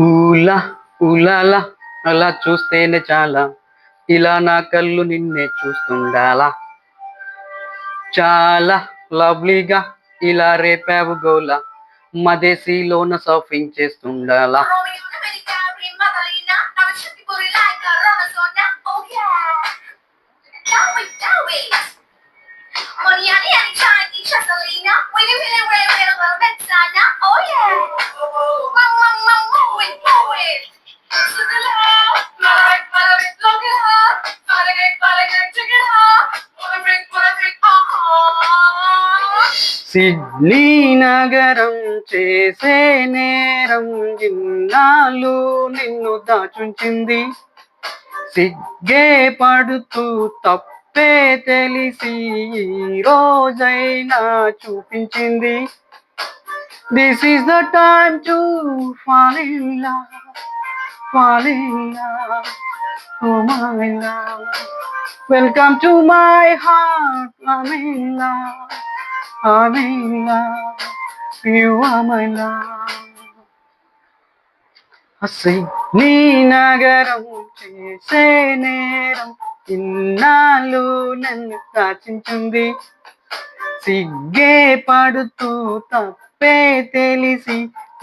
ఊలా ఊలాలా అలా చూస్తేనే చాలా. ఇలా నా కళ్ళు నిన్నే చూస్తుండాలా. చాలా లవ్లీగా ఇలా రేపావు గోలా. మదేశీలోన సర్ఫింగ్ చేస్తుండాలా సిడ్నీ నగరం చేసే నేరం ఇన్నాళ్ళు నిన్ను దాచుంచింది. సిగ్గే పడుతూ తప్పే తెలిసి రోజైనా చూపించింది. This is the time to fall in love fall in love oh my love welcome to my heart I love I'm you are my love. అసై నీ నగరం చేసే నేరం ఇన్నాళ్ళు నన్ను కాచించింది సిగ్గే పడుతూ తప్పే తెలిసి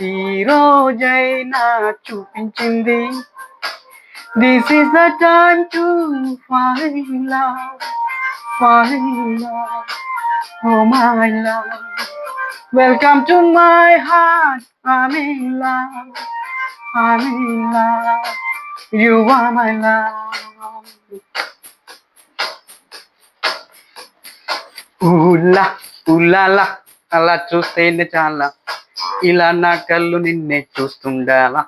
ఈ రోజైనా చూపించింది. This is the time to fall in love fall love Oh my love, welcome to my heart. I'm in love, I'm in love. You are my love. ఊలా ఊలాలా అలా చూస్తేనే చాలా ఇలా నా కళ్ళు నిన్నే చూస్తుండాలా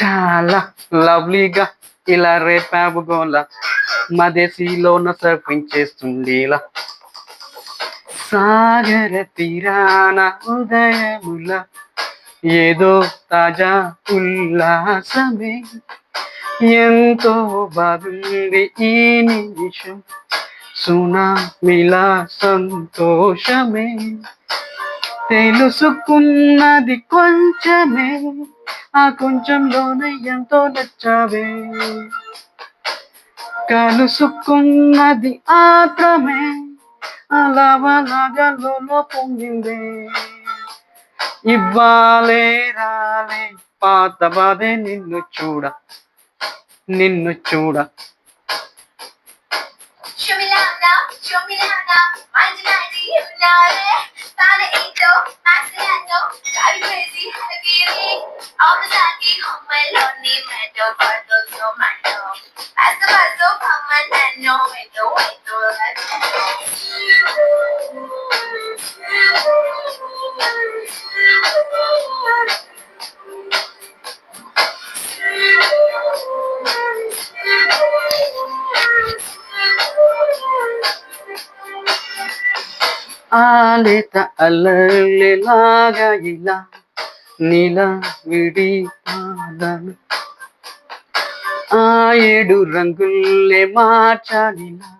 చాలా లవ్లీగా ఇలా రేపావు గోల మదేశీలోన సర్ఫింగ్ చేస్తుండేలా సాగర తీరాన ఉదయముల ఏదో తాజా ఉల్లాసమే. ఎంతో బాగుంది ఈ నిమిషం సునామిలా సంతోషమే. తెలుసుకున్నది కొంచెమే ఆ కొంచెంలోనే ఎంతో నచ్చావే. కలుసుకున్నది ఆత్రమే అలాగలో పొంగిందే ఇవ్వాలే రాలే పాత బాధే నిన్ను చూడ నిన్ను చూడ Show me love now, show me love now. Mind your mind, you know it. Found an angel, I say I know. Drive you crazy, how to get it. All the time, home my lonely meadow, but those so my ఆలేత అల్లెలాగా ఇలా నీలా విడి పాదను ఆ ఏడు రంగుల్లే మార్చాలిలా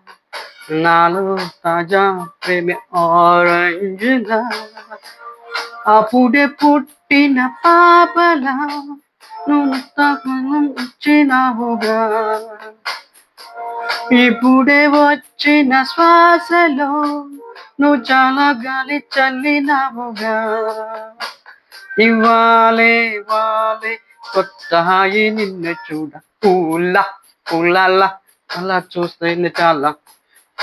నాలో తాజా ప్రేమ ఆరెంజ్లా. అప్పుడే పుట్టిన పాపలా నువ్వు తగనం ఇచ్చినావుగా ఇప్పుడే వచ్చిన శ్వాసలో నువ్వు చాలా గాలి చల్లినావుగా. ఇవ్వాలే ఇవ్వాలే కొత్త హాయి నిన్ను చూడ. పూల పూలలా అలా చూస్తే చాలా.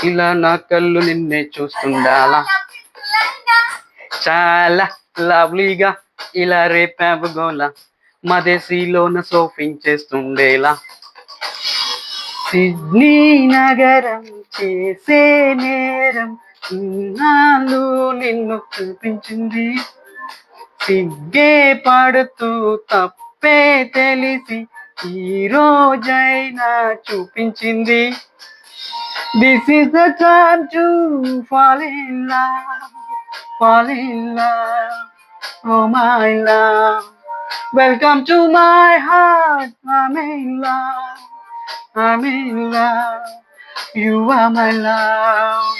ఇలా నా కళ్ళు నిన్నే చూస్తుండాలా. చాలా లవ్లీగా ఇలా రేపావు గోలా. మదేశీలోన సోఫింగ్ చేస్తుండేలా. సిడ్నీ నగరం చేసే నేరం ఇన్నాళ్ళు నిన్ను చూపించింది. సిగ్గే పడుతూ తప్పే తెలిసి ఈ రోజైనా చూపించింది. This is the time to fall in love fall in love oh my love welcome to my heart my love I'm in love. You are my love.